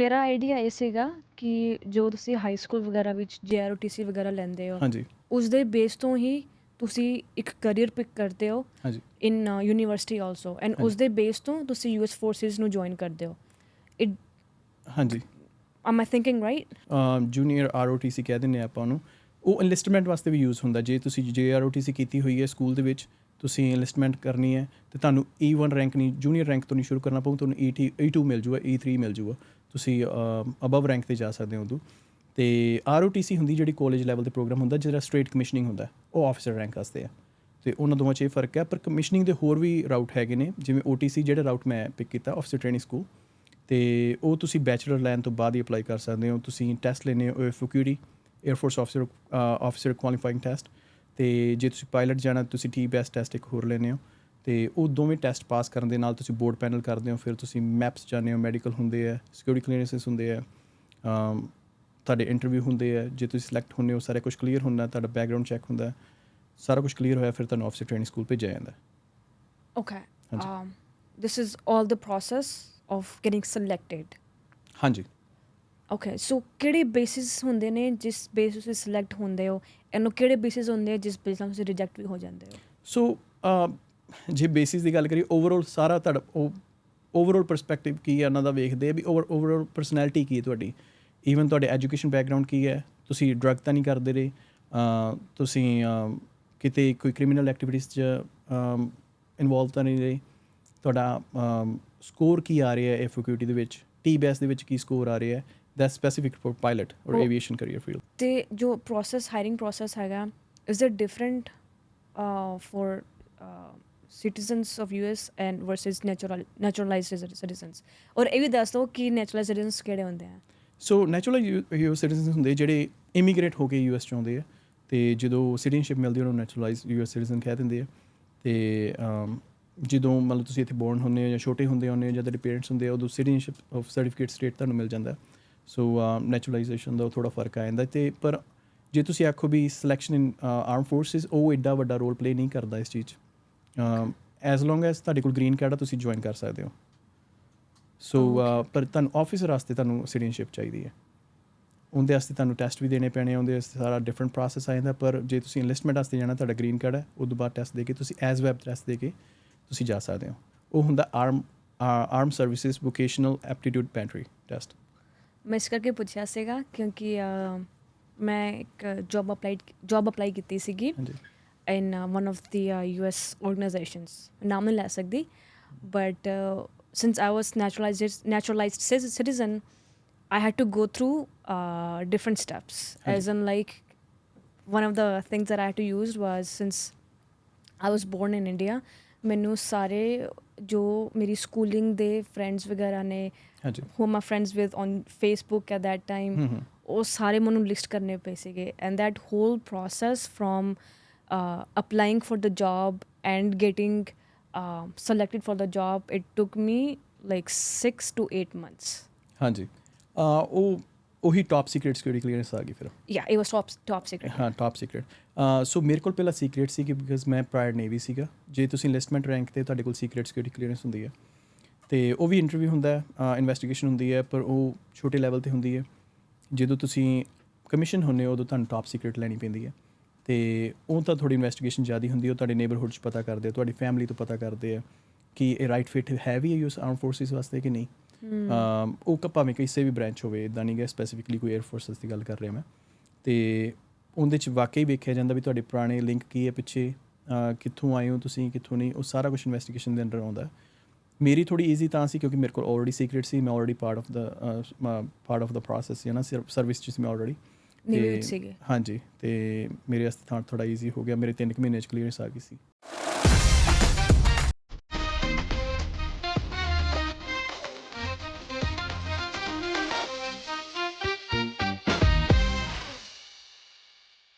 ਮੇਰਾ ਆਈਡੀਆ ਇਹ ਸੀਗਾ ਕਿ ਜੋ ਤੁਸੀਂ ਹਾਈ ਸਕੂਲ ਵਗੈਰਾ ਵਿੱਚ ਜੀਆਰਓਟੀਸੀ ਵਗੈਰਾ ਲੈਂਦੇ ਹੋ ਹਾਂਜੀ। ਉਸ ਦੇ ਬੇਸ ਤੋਂ ਹੀ ਤੁਸੀਂ ਇੱਕ ਕੈਰੀਅਰ ਪਿਕ ਕਰਦੇ ਹੋ ਹਾਂਜੀ। ਇਨ ਯੂਨੀਵਰਸਿਟੀ ਆਲਸੋ ਐਂਡ ਉਸ। ਦੇ ਬੇਸ ਤੋਂ ਤੁਸੀਂ ਯੂਐਸ ਫੋਰਸਿਸ ਨੂੰ ਜੁਆਇਨ ਕਰਦੇ ਹੋ। ਇਟ ਹਾਂਜੀ। Am I thinking right junior ROTC ਕਹਿ ਦਿੰਦੇ ਆਪਾਂ ਉਹਨੂੰ। ਉਹ ਐਨਲਿਸਟਮੈਂਟ ਵਾਸਤੇ ਵੀ ਯੂਜ਼ ਹੁੰਦਾ। ਜੇ ਤੁਸੀਂ ਜੇਆਰਓਟੀਸੀ ਕੀਤੀ ਹੋਈ ਹੈ ਸਕੂਲ ਦੇ ਵਿੱਚ ਤੁਸੀਂ ਐਨਲਿਸਟਮੈਂਟ ਕਰਨੀ ਹੈ ਤੇ ਤੁਹਾਨੂੰ E1 ਰੈਂਕ ਨਹੀਂ ਜੂਨੀਅਰ ਰੈਂਕ ਤੋਂ ਨਹੀਂ ਸ਼ੁਰੂ ਕਰਨਾ ਪਊ ਤੁਹਾਨੂੰ E2 E2 ਮਿਲ ਜੂਗਾ E3 ਮਿਲ ਜੂਗਾ। ਤੁਸੀਂ ਅਬਵ ਰੈਂਕ ਤੇ ਜਾ ਸਕਦੇ ਹੋ ਉਦੋਂ। ਤੇ ਆਰਓਟੀਸੀ ਹੁੰਦੀ ਜਿਹੜੀ ਕਾਲਜ ਲੈਵਲ ਤੇ ਪ੍ਰੋਗਰਾਮ ਹੁੰਦਾ, ਜਿਹੜਾ ਸਟ੍ਰੇਟ ਕਮਿਸ਼ਨਿੰਗ ਹੁੰਦਾ, ਉਹ ਆਫੀਸਰ ਰੈਂਕ ਵਾਸਤੇ ਆ। ਤੇ ਉਹਨਾਂ ਦੋਵਾਂ 'ਚ ਇਹ ਫ਼ਰਕ ਹੈ ਪਰ ਕਮਿਸ਼ਨਿੰਗ ਦੇ ਹੋਰ ਵੀ ਰਾਊਟ ਹੈਗੇ ਨੇ, ਜਿਵੇਂ OTC ਜਿਹੜਾ ਰਾਊਟ ਮੈਂ ਪਿਕ ਕੀਤਾ ਆਫੀਸਰ ਟ੍ਰੇਨਿੰਗ ਸਕੂਲ ਤੇ ਉਹ ਤੁਸੀਂ ਬੈਚਲਰ ਲੈਣ ਤੋਂ ਬਾਅਦ ਹੀ ਅਪਲਾਈ ਕਰ ਸਕਦੇ ਹੋ। ਤੁਸੀਂ ਟੈਸਟ ਲੈਣੇ ਹੋ AFOQT air force officer officer qualifying test ਤੇ ਜੇ ਤੁਸੀਂ ਪਾਇਲਟ ਜਾਣਾ, ਤੁਸੀਂ ਟੀ ਬੈਸ ਟੈਸਟ ਇੱਕ ਹੋਰ ਲੈਣੇ ਹੋ। ਤੇ ਉਹ ਦੋਵੇਂ ਟੈਸਟ ਪਾਸ ਕਰਨ ਦੇ ਨਾਲ ਤੁਸੀਂ ਬੋਰਡ ਪੈਨਲ ਕਰਦੇ ਹੋ ਫਿਰ ਤੁਸੀਂ ਮੈਪਸ ਜਾਂਦੇ ਹੋ ਮੈਡੀਕਲ ਹੁੰਦੇ ਆ ਸਿਕਿਉਰਿਟੀ ਕਲੀਅਰੈਂਸਸ ਹੁੰਦੇ ਆ ਤੁਹਾਡੇ ਇੰਟਰਵਿਊ ਹੁੰਦੇ ਆ ਜੇ ਤੁਸੀਂ ਸਿਲੈਕਟ ਹੁੰਦੇ ਹੋ ਸਾਰਾ ਕੁਝ ਕਲੀਅਰ ਹੁੰਦਾ ਤੁਹਾਡਾ ਬੈਕਗ੍ਰਾਉਂਡ ਚੈੱਕ ਹੁੰਦਾ ਸਾਰਾ ਕੁਝ ਕਲੀਅਰ ਹੋਇਆ ਫਿਰ ਤੁਹਾਨੂੰ ਆਫਿਸਰ ਟ੍ਰੇਨਿੰਗ ਸਕੂਲ ਭੇਜਿਆ ਜਾਂਦਾ। Okay um this is all the process of getting selected? ਹਾਂਜੀ। ਓਕੇ ਸੋ ਕਿਹੜੇ ਬੇਸਿਸ ਹੁੰਦੇ ਨੇ ਜਿਸ ਬੇਸ ਤੁਸੀਂ ਸਿਲੈਕਟ ਹੁੰਦੇ ਹੋ ਇਹਨੂੰ ਕਿਹੜੇ ਬੇਸਿਸ ਹੁੰਦੇ ਆ ਜਿਸ ਬੇਸ ਨਾਲ ਤੁਸੀਂ ਰਿਜੈਕਟ ਵੀ ਹੋ ਜਾਂਦੇ ਹੋ? ਸੋ ਜੇ ਬੇਸਿਸ ਦੀ ਗੱਲ ਕਰੀਏ ਓਵਰਆਲ ਸਾਰਾ ਤੁਹਾਡਾ ਉਹ ਓਵਰਆਲ ਪਰਸਪੈਕਟਿਵ ਕੀ ਹੈ ਉਹਨਾਂ ਦਾ ਵੇਖਦੇ ਆ ਵੀ ਓਵਰ ਓਵਰਆਲ ਪਰਸਨੈਲਿਟੀ ਕੀ ਹੈ ਤੁਹਾਡੀ? ਈਵਨ ਤੁਹਾਡੇ ਐਜੂਕੇਸ਼ਨ ਬੈਕਗ੍ਰਾਉਂਡ ਕੀ ਹੈ? ਤੁਸੀਂ ਡਰੱਗ ਤਾਂ ਨਹੀਂ ਕਰਦੇ ਰਹੇ? ਤੁਸੀਂ ਕਿਤੇ ਕੋਈ ਕ੍ਰਿਮੀਨਲ ਐਕਟੀਵਿਟੀਜ਼ 'ਚ ਇਨਵੋਲਵ ਤਾਂ ਨਹੀਂ ਰਹੇ? ਤੁਹਾਡਾ ਸਕੋਰ ਕੀ ਆ ਰਿਹਾ ਹੈ ਐਫਓਕਿਊਟੀ ਦੇ ਵਿੱਚ? ਟੀ ਬੈਸ ਦੇ ਵਿੱਚ ਕੀ ਸਕੋਰ ਆ ਰਿਹਾ ਹੈ? ਦੈਟ ਸਪੈਸੀਫਿਕ ਫॉर ਪਾਇਲਟ ਉਹ- ਐਵੀਏਸ਼ਨ ਕੈਰੀਅਰ ਫੀਲਡ ਤੇ ਜੋ ਪ੍ਰੋਸੈਸ ਹਾਇਰਿੰਗ ਪ੍ਰੋਸੈਸ ਹੈਗਾ is it different for citizens of US and versus natural naturalized citizens ਔਰ ਇਹ ਵੀ ਦੱਸ ਦਿਓ ਕਿ ਨੈਚੁਰਲਾਈਜ਼ਡ ਸਿਟੀਜ਼ਨਸ ਕਿਹੜੇ ਹੁੰਦੇ ਆ? ਸੋ ਨੈਚੁਰਲ ਯੂ ਸਿਟੀਜ਼ਨਸ ਹੁੰਦੇ ਜਿਹੜੇ ਇਮੀਗ੍ਰੇਟ ਹੋ ਕੇ ਯੂਐਸ ਚ ਆਉਂਦੇ ਆ ਤੇ ਜਦੋਂ ਸਿਟੀਜ਼ਨਸ਼ਿਪ ਮਿਲਦੀ ਉਹਨਾਂ ਨੂੰ ਨੈਚੁਰਲਾਈਜ਼ ਯੂਐਸ ਸਿਟੀਜ਼ਨ ਕਹਿ ਦਿੰਦੇ ਆ ਤੇ ਜਦੋਂ ਮਤਲਬ ਤੁਸੀਂ ਇੱਥੇ ਬੋਰਨ ਹੁੰਦੇ ਹੋ ਜਾਂ ਛੋਟੇ ਹੁੰਦੇ ਹੁੰਦੇ ਹੋ ਜਾਂ ਤੁਹਾਡੇ ਪੇਰੈਂਟਸ ਹੁੰਦੇ ਆ, ਉਦੋਂ ਸਿਟੀਜ਼ਨਸ਼ਿਪ ਆਫ ਸਰਟੀਫਿਕੇਟ ਸਟੇਟ ਤੁਹਾਨੂੰ ਮਿਲ ਜਾਂਦਾ। ਸੋ ਨੈਚੁਰਲਾਈਜੇਸ਼ਨ ਦਾ ਥੋੜਾ ਫ਼ਰਕ ਆ ਜਾਂਦਾ ਤੇ, ਪਰ ਜੇ ਤੁਸੀਂ ਆਖੋ ਵੀ ਸਿਲੈਕਸ਼ਨ ਇਨ ਆਰਮ ਫੋਰਸਿਸ ਉਹ ਐਡਾ ਵੱਡਾ ਰੋਲ ਪਲੇ ਨਹੀਂ ਕਰਦਾ ਇਸ ਚੀਜ਼ 'ਚ। ਐਜ਼ ਲੌਂਗ ਐਜ਼ ਤੁਹਾਡੇ ਕੋਲ ਗ੍ਰੀਨ ਕਾਰਡ ਆ ਤੁਸੀਂ ਜੁਆਇਨ ਕਰ ਸਕਦੇ ਹੋ। ਸੋ. ਪਰ ਤੁਹਾਨੂੰ ਆਫਿਸਰ ਵਾਸਤੇ ਤੁਹਾਨੂੰ ਸਿਟੀਜ਼ਨਸ਼ਿਪ ਚਾਹੀਦੀ ਹੈ। ਉਹਦੇ ਵਾਸਤੇ ਤੁਹਾਨੂੰ ਟੈਸਟ ਵੀ ਦੇਣੇ ਪੈਣੇ ਆ ਉਹਦੇ ਵਾਸਤੇ ਸਾਰਾ ਡਿਫਰੈਂਟ ਪ੍ਰੋਸੈਸ ਆ ਜਾਂਦਾ ਪਰ ਜੇ ਤੁਸੀਂ ਇਨਵੈਸਟਮੈਂਟ ਵਾਸਤੇ ਜਾਣਾ ਤੁਹਾਡਾ ਗ੍ਰੀਨ ਕਾਰਡ ਹੈ ਉਸ ਤੋਂ ਬਾਅਦ ਟੈਸਟ ਦੇ ਕੇ ਤੁਸੀਂ ਐਜ਼ ਵੈਬ ਟੈਸਟ ਦੇ ਕੇ ਤੁਸੀਂ ਜਾ ਸਕਦੇ ਹੋ। ਉਹ ਹੁੰਦਾ armed armed services vocational aptitude battery test ਮੈਂ ਇਸ ਕਰਕੇ ਪੁੱਛਿਆ ਸੀਗਾ ਕਿਉਂਕਿ ਮੈਂ ਇੱਕ ਜੌਬ ਅਪਲਾਈ ਜੌਬ ਅਪਲਾਈ ਕੀਤੀ ਸੀਗੀ। in uh, one of the uh, US organizations. ਨਾਮ ਨਹੀਂ ਲੈ ਸਕਦੀ but uh, since I was naturalized naturalized ci- citizen, I had to go through uh, different steps. As in, like, one of the things that I had to use was since I was born in India, ਮੈਨੂੰ ਸਾਰੇ ਜੋ ਮੇਰੀ schooling ਦੇ friends ਵਗੈਰਾ ਨੇ ਹਾਂਜੀ who my friends with on Facebook at that time, ਹੂੰ ਹੂੰ ਉਹ ਸਾਰੇ ਮੈਨੂੰ ਲਿਸਟ ਕਰਨੇ ਪਏ ਸੀਗੇ and that whole process from applying for the job and getting selected for the job it took me like 6 to 8 months. ਹਾਂਜੀ ਅਹ, ਉਹ ਉਹੀ ਟਾਪ ਸੀਕ੍ਰੀਟ ਸਿਕਿਉਰਿਟੀ ਕਲੀਅਰੈਂਸ ਆ ਗਈ ਫਿਰ yeah it was top top secret. ਹਾਂ top secret so ਮੇਰੇ ਕੋਲ ਪਹਿਲਾਂ ਸੀਕ੍ਰੀਟ ਸੀ ਕਿ ਬਿਕਾਜ਼ ਮੈਂ ਪ੍ਰਾਇਰ ਨੇਵੀ ਸੀਗਾ ਜੇ ਤੁਸੀਂ ਲਿਸਟਮੈਂਟ ਰੈਂਕ ਤੇ ਤੁਹਾਡੇ ਕੋਲ ਸੀਕ੍ਰੀਟ ਸਿਕਿਉਰਿਟੀ ਕਲੀਅਰੈਂਸ ਹੁੰਦੀ ਹੈ ਤੇ ਉਹ ਵੀ ਇੰਟਰਵਿਊ ਹੁੰਦਾ ਹੈ ਇਨਵੈਸਟੀਗੇਸ਼ਨ ਹੁੰਦੀ ਹੈ ਪਰ ਉਹ ਛੋਟੇ ਲੈਵਲ ਤੇ ਹੁੰਦੀ ਹੈ ਜਦੋਂ ਤੁਸੀਂ ਕਮਿਸ਼ਨ ਹੁੰਦੇ ਹੋ ਉਦੋਂ ਤੁਹਾਨੂੰ ਟਾਪ ਸੀਕ੍ਰੀਟ ਲੈਣੀ ਪੈਂਦੀ ਹੈ ਤੇ ਉਹ ਤਾਂ ਥੋੜੀ ਇਨਵੈਸਟੀਗੇਸ਼ਨ ਜ਼ਿਆਦਾ ਹੁੰਦੀ ਹੈ ਉਹ ਤੁਹਾਡੇ ਨੇਬਰਹੁੱਡ 'ਚ ਪਤਾ ਕਰਦੇ ਆ ਤੁਹਾਡੀ ਫੈਮਿਲੀ ਤੋਂ ਪਤਾ ਕਰਦੇ ਆ ਕਿ ਇਹ ਰਾਈਟ ਫਿਟ ਹੈ ਵੀ ਹੈ ਯੂਸ ਆਰਮ ਫੋਰਸਿਸ ਵਾਸਤੇ ਕਿ ਨਹੀਂ। ਉਹ ਕ ਭਾਵੇਂ ਕਿਸੇ ਵੀ ਬ੍ਰਾਂਚ ਹੋਵੇ ਇਦਾਂ ਨਹੀਂ ਗਾ ਸਪੈਸੀਫਿਕਲੀ ਕੋਈ 에ਅਰ ਫੋਰਸਸ ਦੀ ਗੱਲ ਕਰ ਰਿਹਾ ਮੈਂ। ਤੇ ਉਹਦੇ ਚ ਵਾਕਈ ਵੇਖਿਆ ਜਾਂਦਾ ਵੀ ਤੁਹਾਡੇ ਪੁਰਾਣੇ ਲਿੰਕ ਕੀ ਹੈ ਪਿੱਛੇ ਕਿੱਥੋਂ ਆਏ ਹੋ ਤੁਸੀਂ ਕਿੱਥੋਂ ਨਹੀਂ ਉਹ ਸਾਰਾ ਕੁਝ ਇਨਵੈਸਟੀਗੇਸ਼ਨ ਦੇ ਅੰਡਰ ਆਉਂਦਾ। ਮੇਰੀ ਥੋੜੀ ਈਜ਼ੀ ਤਾਂ ਸੀ ਕਿਉਂਕਿ ਮੇਰੇ ਕੋਲ ਆਲਰੇਡੀ ਸੀਕ੍ਰੀਟ ਸੀ ਮੈਂ already part of the part of the process ਹੈ ਨਾ ਸਰਵਿਸ ਚ ਸੀ ਮੈਂ ਆਲਰੇਡੀ ਵਿੱਚ ਸੀਗੇ। ਹਾਂਜੀ ਤੇ ਮੇਰੇ ਵਾਸਤੇ ਤਾਂ ਥੋੜਾ ਈਜ਼ੀ ਹੋ ਗਿਆ। ਮੇਰੇ 3 ਮਹੀਨੇ ਚ ਕਲੀਅਰੈਂਸ ਆ ਗਈ ਸੀ।